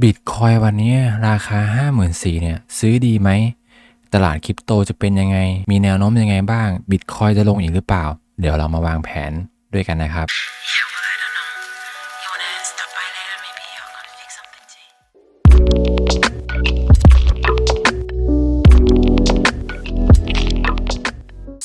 บิตคอยวันนี้ราคา 54,000เนี่ยซื้อดีไหม ตลาดคริปโตจะเป็นยังไง มีแนวโน้มยังไงบ้าง บิตคอยจะลงอีกหรือเปล่า เดี๋ยวเรามาวางแผนด้วยกันนะครับ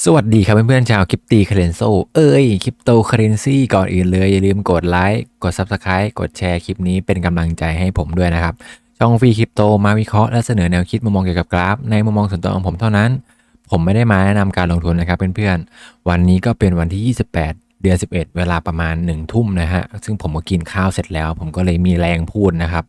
สวัสดีครับเพื่อนๆชาวคริปตีคาเรนโซเอ้ยคริปโตเคเรนซีก่อนอื่นเลย อย่าลืมกดไลค์กด Subscribe กดแชร์คลิปนี้เป็นกำลังใจให้ผมด้วยนะครับ ช่องฟรีคริปโตมาวิเคราะห์และเสนอแนวคิดมุมมองเกี่ยวกับกราฟ ในมุมมองส่วนตัวของผมเท่านั้น ผมไม่ได้มาแนะนำการลงทุนนะครับเพื่อนๆ วันนี้ก็เป็นวันที่ 28 เดือน 11 เวลาประมาณ 1 ทุ่มนะฮะซึ่งผมก็กินข้าวเสร็จแล้ว ผมก็เลยมีแรงพูดนะครับ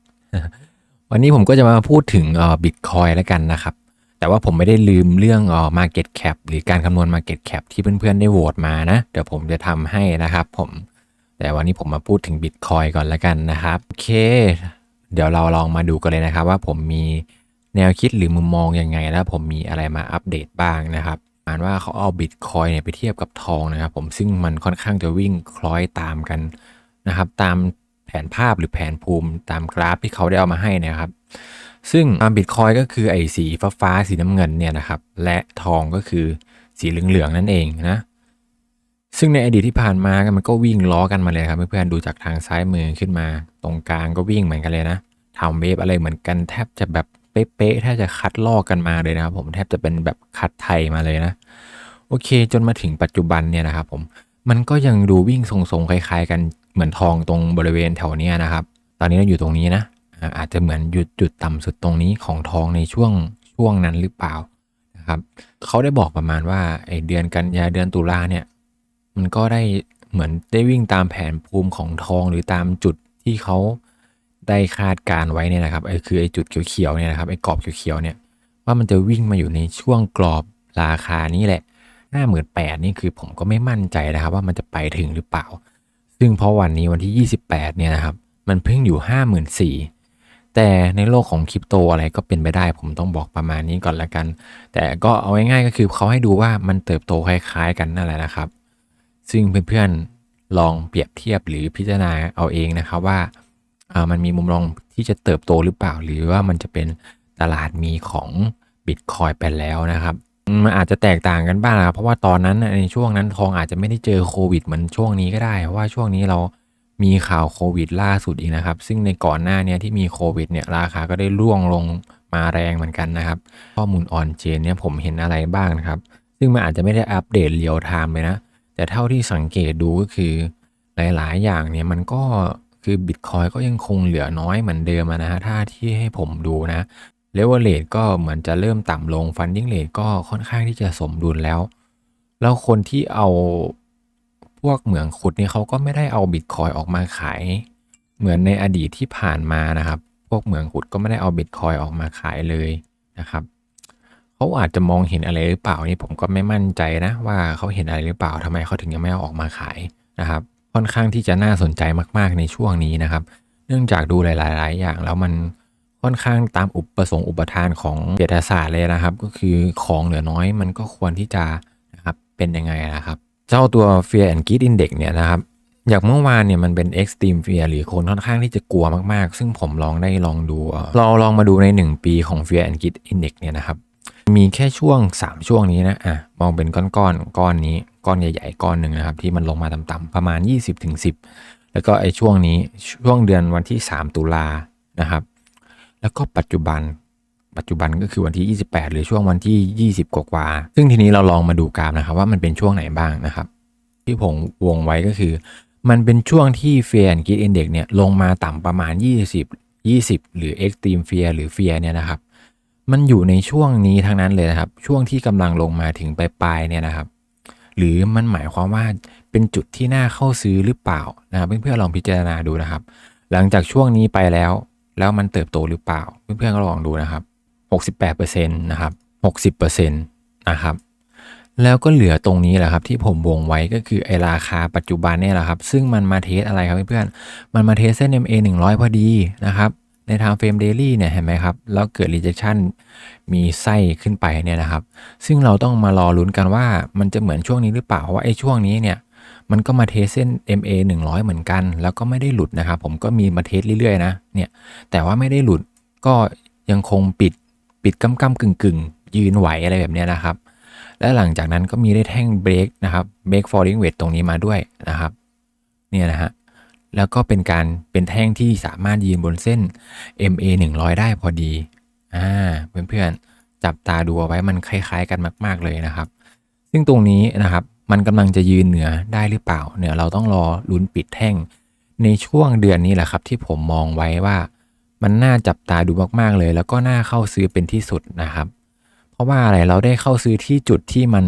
วันนี้ผมก็จะมาพูดถึงเอ่อบิตคอยแล้วกันนะครับ แต่ว่าผมไม่ได้ลืมเรื่องออ market cap หรือการคำนวณ market cap ที่เพื่อนๆ ได้โหวตมานะ เดี๋ยวผมจะทำให้นะครับผม แต่วันนี้ผมมาพูดถึง Bitcoin ก่อนแล้วกันนะครับ โอเค เดี๋ยวเราลองมาดูกันเลยนะครับ ว่าผมมีแนวคิดหรือมุมมองยังไง แล้วผมมีอะไรมาอัปเดตบ้างนะครับอ่านว่าเขาเอา Bitcoin เนี่ยไปเทียบกับทองนะครับ ผมซึ่งมันค่อนข้างจะวิ่งคล้อยตามกันนะครับ ตามแผนภาพหรือแผนภูมิตามกราฟที่เขาได้เอามาให้นะครับ ซึ่งบิตคอยก็คือไอ้สีฟ้าฟ้าๆสีน้ำเงินเนี่ยนะครับและทองก็คือสีเหลืองๆนั่นเองนะซึ่งในอดีตที่ผ่านมามันก็วิ่งล้อกันมาเลยครับเพื่อนๆดูจากทางซ้ายมือขึ้นมา ตรงกลางก็วิ่งเหมือนกันเลยนะทำเวฟอะไรเหมือนกันแทบจะแบบเป๊ะๆแทบจะคัดลอกกันมาเลยนะครับผมแทบจะเป็นแบบคัดไทยมาเลยนะ โอเคจนมาถึงปัจจุบันเนี่ยนะครับผมมันก็ยังดูวิ่งทรงๆคล้าย ๆ กันเหมือนทองตรงบริเวณแถวนี้นะครับ ตอนนี้เราอยู่ตรงนี้นะ อาจจะเหมือนหยุดจุดต่ำสุดตรงนี้ของทองในช่วงช่วงนั้นหรือเปล่านะครับเขาได้บอกประมาณว่าไอเดือนกันยาเดือนตุลาเนี่ยมันก็ได้เหมือนได้วิ่งตามแผนภูมิของทองหรือตามจุดที่เขาได้คาดการไว้เนี่ยนะครับไอคือไอจุดเขียวๆเนี่ยนะครับไอกรอบเขียวๆเนี่ยว่ามันจะวิ่งมาอยู่ในช่วงกรอบราคานี้แหละห้าหมื่นแปดนี่คือผมก็ไม่มั่นใจนะครับว่ามันจะไปถึงหรือเปล่า ซึ่งเพราะวันนี้วันที่ 28เนี่ยนะครับมันเพิ่งอยู่ 54,000 แต่ในโลกของคริปโตอะไรก็เป็นไปได้ ผมต้องบอกประมาณนี้ก่อนละกัน แต่ก็เอาง่ายๆก็คือเขาให้ดูว่ามันเติบโตคล้ายๆกันนั่นแหละนะครับ ซึ่งเพื่อนๆลองเปรียบเทียบหรือพิจารณาเอาเองนะครับว่ามันมีมุมมองที่จะเติบโตหรือเปล่า หรือว่ามันจะเป็นตลาดมีของบิตคอยไปแล้วนะครับมันอาจจะแตกต่างกันบ้างนะครับเพราะว่าตอนนั้นในช่วงนั้นทองอาจจะไม่ได้เจอโควิดเหมือนช่วงนี้ก็ได้ เพราะว่าช่วงนี้เรา มีข่าวโควิดล่าสุดอีกนะครับ ซึ่งในก่อนหน้าเนี้ที่มีโควิดเนี่ยราคาก็ได้ร่วงลงมาแรงเหมือนกันนะครับ ข้อมูลออนเจนเนี่ยผมเห็นอะไรบ้างนะครับ ซึ่งมันอาจจะไม่ได้อัปเดตเรียลไทม์เลยนะ แต่เท่าที่สังเกตดูก็คือหลาย ๆ อย่างเนี่ยมันก็คือบิตคอยก็ยังคงเหลือน้อยเหมือนเดิมนะฮะถ้าที่ให้ผมดูนะเลเวลเลทก็เหมือนจะเริ่มต่ำลงฟันดิ้งเลทก็ค่อนข้างที่จะสมดุลแล้ว แล้วคนที่เอา พวกเหมืองขุดนี่เขาก็ไม่ได้เอาบิตคอยออกมาขาย เหมือนในอดีตที่ผ่านมานะครับ พวกเหมืองขุดก็ไม่ได้เอาบิตคอยออกมาขายเลยนะครับเขาอาจจะมองเห็นอะไรหรือเปล่านี่ผมก็ไม่มั่นใจนะ ว่าเขาเห็นอะไรหรือเปล่าทำไมเขาถึงยังไม่เอาออกมาขายนะครับ ค่อนข้างที่จะน่าสนใจมากๆในช่วงนี้นะครับ เนื่องจากดูหลาย ๆ อย่างแล้วมันค่อนข้างตามอุปประสงค์อุปทานของเศรษฐศาสตร์เลยนะครับ ก็คือของเหลือน้อยมันก็ควรที่จะนะครับเป็นยังไงนะครับ เจ้าตัว Fear and Greed Index เนี่ยนะครับอย่างเมื่อวานเนี่ยมันเป็น extreme fear หรือคนค่อนข้างที่จะกลัวมากๆ ซึ่งผมลองได้ลองดูเราลองมาดูใน 1 ปีของ Fear and Greed Index เนี่ยนะครับมีแค่ช่วง 3 ช่วงนี้นะอะมองเป็นก้อนๆก้อนนี้ก้อนใหญ่ๆ ก้อนหนึ่งนะครับ ที่มันลงมาต่ำๆประมาณ 20-10 แล้วก็ไอ้ช่วงนี้ช่วงเดือนวันที่ 3 ตุลานะครับ แล้วก็ปัจจุบัน ปัจจุบันก็คือวันที่ 28 หรือช่วงวันที่ 20 กว่าๆซึ่งทีนี้เราลองมาดูกราฟนะครับ ว่ามันเป็นช่วงไหนบ้างนะครับ ที่ผมวงไว้ก็คือ มันเป็นช่วงที่ Fear and Greed Index เนี่ยลงมาต่ำประมาณ 20 20 หรือ Extreme Fear หรือ Fear เนี่ยนะครับ มันอยู่ในช่วงนี้ทั้งนั้นเลยนะครับ ช่วงที่กำลังลงมาถึงปลายๆเนี่ยนะครับ หรือมันหมายความว่าเป็นจุดที่น่าเข้าซื้อหรือเปล่านะครับเพื่อนๆลองพิจารณาดูนะครับ หลังจากช่วงนี้ไปแล้ว แล้วมันเติบโตหรือเปล่า เพื่อนๆก็ลองดูนะครับ 68%นะครับ60%นะครับแล้วก็เหลือตรงนี้แหละครับที่ผมวงไว้ก็คือไอราคาปัจจุบันเนี่ยแหละครับซึ่งมันมาเทสอะไรครับเพื่อนๆมันมาเทสเส้น MA 100 พอดีนะครับในทางเฟรมเดลี่เนี่ยเห็นไหมครับ แล้วเกิด rejection มีไส้ขึ้นไปเนี่ยนะครับ ซึ่งเราต้องมารอลุ้นกันว่ามันจะเหมือนช่วงนี้หรือเปล่า เพราะว่าไอ้ช่วงนี้เนี่ยมันก็มาเทสเส้น MA 100 เหมือนกัน แล้วก็ไม่ได้หลุดนะครับ ผมก็มีมาเทสเรื่อยๆนะเนี่ยแต่ว่าไม่ได้หลุดก็ยังคงปิด ปิดกำกำกึ่งกึ่งยืนไหวอะไรแบบเนี้ยนะครับ และหลังจากนั้นก็มีได้แท่งเบรกนะครับเบรก falling wedge ตรงนี้มาด้วยนะครับเนี่ยนะฮะแล้วก็เป็นการเป็นแท่งที่สามารถยืนบนเส้น MA 100 ได้พอดีอ่าเพื่อนๆจับตาดูเอาไว้มันคล้าย ๆ กันมาก ๆเลยนะครับ ซึ่งตรงนี้นะครับมันกำลังจะยืนเหนือได้หรือเปล่าเนี่ยเราต้องรอลุ้นปิดแท่ง ในช่วงเดือนนี้แหละครับ ที่ผมมองไว้ว่า มันน่าจับตาดูมากๆเลย แล้วก็น่าเข้าซื้อเป็นที่สุดนะครับ เพราะว่าอะไรเราได้เข้าซื้อที่จุดที่มัน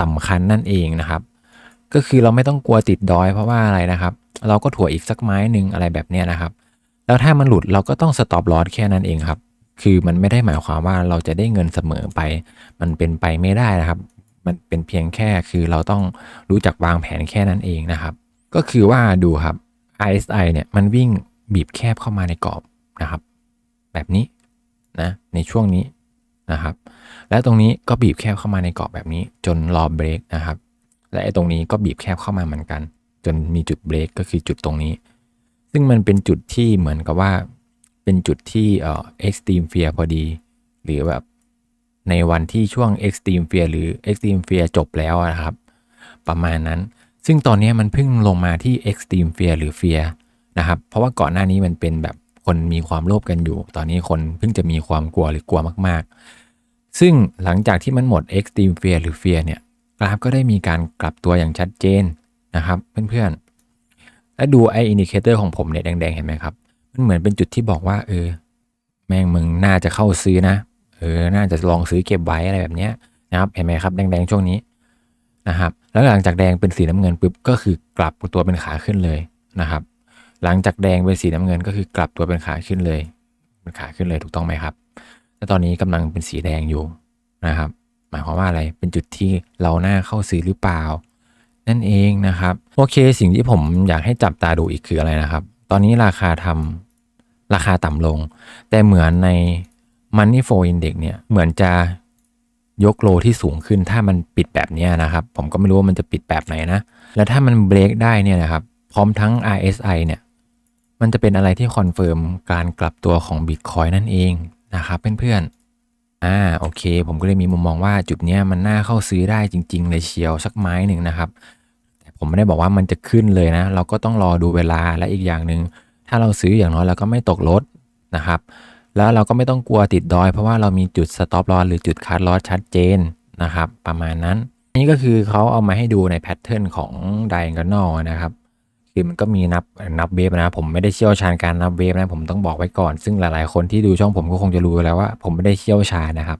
สำคัญนั่นเองนะครับ ก็คือเราไม่ต้องกลัวติดดอยเพราะว่าอะไรนะครับ เราก็ถั่วอีกสักไม้หนึ่งอะไรแบบนี้นะครับ แล้วถ้ามันหลุดเราก็ต้องสต็อปลอสแค่นั้นเองครับ คือมันไม่ได้หมายความว่าเราจะได้เงินเสมอไป มันเป็นไปไม่ได้นะครับ มันเป็นเพียงแค่คือเราต้องรู้จักวางแผนแค่นั้นเองนะครับ ก็คือว่าดูครับ RSI เนี่ยมันวิ่งบีบแคบเข้ามาในกรอบ นะครับ แบบนี้นะในช่วงนี้นะครับ และตรงนี้ก็บีบแคบเข้ามาในกรอบแบบนี้ จนรอเบรกนะครับ และไอ้ตรงนี้ก็บีบแคบเข้ามาเหมือนกัน จนมีจุดเบรกก็คือจุดตรงนี้ ซึ่งมันเป็นจุดที่เหมือนกับว่า เป็นจุดที่เอ่อ extreme fear พอดี หรือแบบในวันที่ช่วง extreme fear หรือ extreme fear จบแล้วนะครับ ประมาณนั้น ซึ่งตอนนี้มันเพิ่งลงมาที่ extreme fear หรือ fear นะครับ เพราะว่าก่อนหน้านี้มันเป็นแบบ คนมีความโลภกันอยู่ ตอนนี้คนเพิ่งจะมีความกลัวหรือกลัวมาก ๆ ซึ่งหลังจากที่มันหมด extreme fear หรือ fear เนี่ยกราฟก็ได้มีการกลับตัวอย่างชัดเจนนะครับเพื่อนๆ และดูไออินดิเคเตอร์ของผมเนี่ยแดงๆ เห็นไหมครับ มันเหมือนเป็นจุดที่บอกว่าเออแม่งมึงน่าจะเข้าซื้อนะเออน่าจะลองซื้อเก็บไว้อะไรแบบเนี้ยนะครับเห็นไหมครับแดงๆช่วงนี้นะครับแล้วหลังจากแดงเป็นสีน้ำเงินปุ๊บก็คือกลับตัวเป็นขาขึ้นเลยนะครับ หลังจากแดงเป็นสีน้ำเงินก็คือกลับตัวเป็นขาขึ้นเลยเป็นขาขึ้นเลยถูกต้องไหมครับและตอนนี้กำลังเป็นสีแดงอยู่นะครับ หมายความว่าอะไรเป็นจุดที่เราหน้าเข้าซื้อหรือเปล่า นั่นเองนะครับ โอเค สิ่งที่ผมอยากให้จับตาดูอีกคืออะไรนะครับ ตอนนี้ราคาทำราคาต่ำลง แต่เหมือนใน Money Flow Index เนี่ยเหมือนจะยกโลที่สูงขึ้นถ้ามันปิดแบบนี้นะครับ ผมก็ไม่รู้ว่ามันจะปิดแบบไหนนะ แล้วถ้ามันเบรกได้เนี่ยนะครับ พร้อมทั้ง RSI เนี่ย มันจะเป็นอะไรที่คอนเฟิร์มการกลับตัวของ Bitcoin นั่นเองนะครับเพื่อนๆ อ่าโอเค ผมก็เลยมีมุมมองว่าจุดเนี้ยมันน่าเข้าซื้อได้จริงๆเลยเชียวสักไม้หนึ่งนะครับ แต่ผมไม่ได้บอกว่ามันจะขึ้นเลยนะ เราก็ต้องรอดูเวลาและอีกอย่างหนึ่งถ้าเราซื้ออย่างน้อยเราก็ไม่ตกรถนะครับ แล้วเราก็ไม่ต้องกลัวติดดอย เพราะว่าเรามีจุดสต็อปลอสหรือจุดคัดลอสชัดเจนนะครับ ประมาณนั้น นี่ก็คือเขาเอามาให้ดูในแพทเทิร์นของไดแองก l นะครับ คือมันก็มีนับนับเวฟนะ ผมไม่ได้เชี่ยวชาญการนับเวฟนะ ผมต้องบอกไว้ก่อน ซึ่งหลายๆ คนที่ดูช่องผมก็คงจะรู้แล้วว่า ผมไม่ได้เชี่ยวชาญนะครับ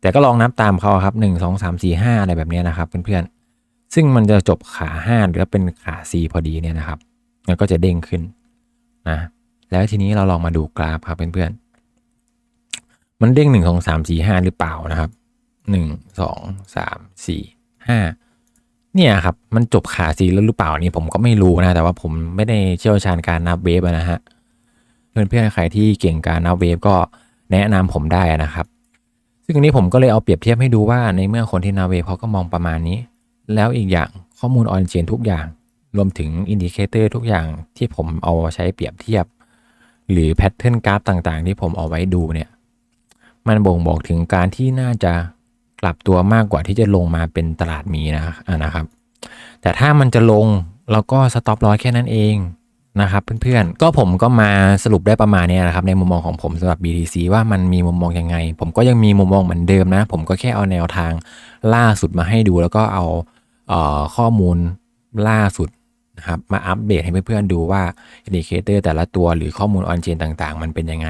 แต่ก็ลองนับตามเขาครับหนึ่งสองสามสี่ห้าอะไรแบบนี้นะครับเพื่อนๆ ซึ่งมันจะจบขาห้าหรือเป็นขาสี่พอดีเนี่ยนะครับมันก็จะเด้งขึ้นนะ แล้วทีนี้เราลองมาดูกราฟครับเพื่อนๆ มันเด้งหนึ่งสองสามสี่ห้าหรือเปล่านะครับหนึ่งสองสามสี่ห้า เนี่ยครับมันจบขาซีแล้วหรือเปล่านี่ผมก็ไม่รู้นะ แต่ว่าผมไม่ได้เชี่ยวชาญการนับเวฟนะฮะเพื่อนๆใครที่เก่งการนับเวฟก็แนะนำผมได้นะครับ ซึ่งอันนี้ผมก็เลยเอาเปรียบเทียบให้ดูว่าในเมื่อคนที่นับเวฟเขาก็มองประมาณนี้ แล้วอีกอย่างข้อมูลออนเชนทุกอย่าง รวมถึงอินดิเคเตอร์ทุกอย่างที่ผมเอาใช้เปรียบเทียบ หรือแพทเทิร์นกราฟต่างๆ ที่ผมเอาไว้ดูเนี่ย มันบ่งบอกถึงการที่น่าจะ กลับตัวมากกว่าที่จะลงมาเป็นตลาดมีนะอะนะครับ แต่ถ้ามันจะลงเราก็สต็อปลอสแค่นั้นเองนะครับเพื่อนๆ ก็ผมก็มาสรุปได้ประมาณนี้นะครับในมุมมองของผมสำหรับ BTC ว่ามันมีมุมมองยังไง ผมก็ยังมีมุมมองเหมือนเดิมนะ ผมก็แค่เอาแนวทางล่าสุดมาให้ดู แล้วก็เอาเออข้อมูลล่าสุดนะครับมาอัปเดตให้เพื่อนๆดูว่าอินดิเคเตอร์แต่ละตัวหรือข้อมูลออนเชนต่างๆ มันเป็นยังไง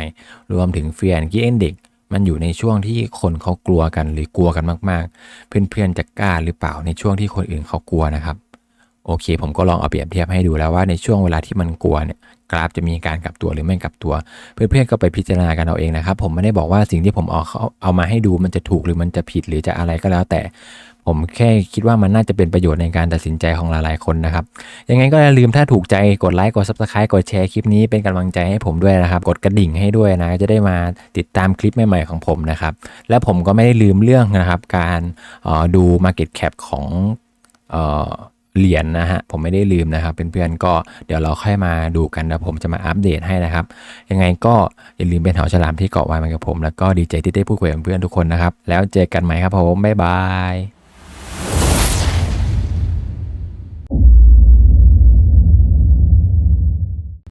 รวมถึงเฟียนกี้เอนเด็ก มันอยู่ในช่วงที่คนเขากลัวกันหรือกลัวกันมาก ๆ เพื่อนๆจะกล้าหรือเปล่าในช่วงที่คนอื่นเขากลัวนะครับ โอเค ผมก็ลองเอาเปรียบเทียบให้ดูแล้วว่าในช่วงเวลาที่มันกลัวเนี่ยกราฟจะมีการกลับตัวหรือไม่กลับตัว เพื่อนๆก็ไปพิจารณากันเอาเองนะครับ ผมไม่ได้บอกว่าสิ่งที่ผมเอาเขาเอามาให้ดูมันจะถูกหรือมันจะผิดหรือจะอะไรก็แล้วแต่ผมแค่คิดว่ามันน่าจะเป็นประโยชน์ในการตัดสินใจของหลายๆคนนะครับ ยังไงก็อย่าลืมถ้าถูกใจกดไลค์กด subscribe กดแชร์คลิปนี้เป็นกำลังใจให้ผมด้วยนะครับ กดกระดิ่งให้ด้วยนะ จะได้มาติดตามคลิปใหม่ๆของผมนะครับ และผมก็ไม่ได้ลืมเรื่องนะครับ การออดู Market Cap ของ เหรียญนะฮะผมไม่ได้ลืมนะครับเพื่อนๆก็เดี๋ยวเราค่อยมาดูกันนะผมจะมาอัปเดตให้นะครับ ยังไงก็อย่าลืมเป็นหาฉลามที่เกาะวายมากับผม แล้วก็ดีใจที่ได้พูดคุยกับเพื่อนทุกคนนะครับ แล้วเจอกันใหม่ครับผมบ๊ายบาย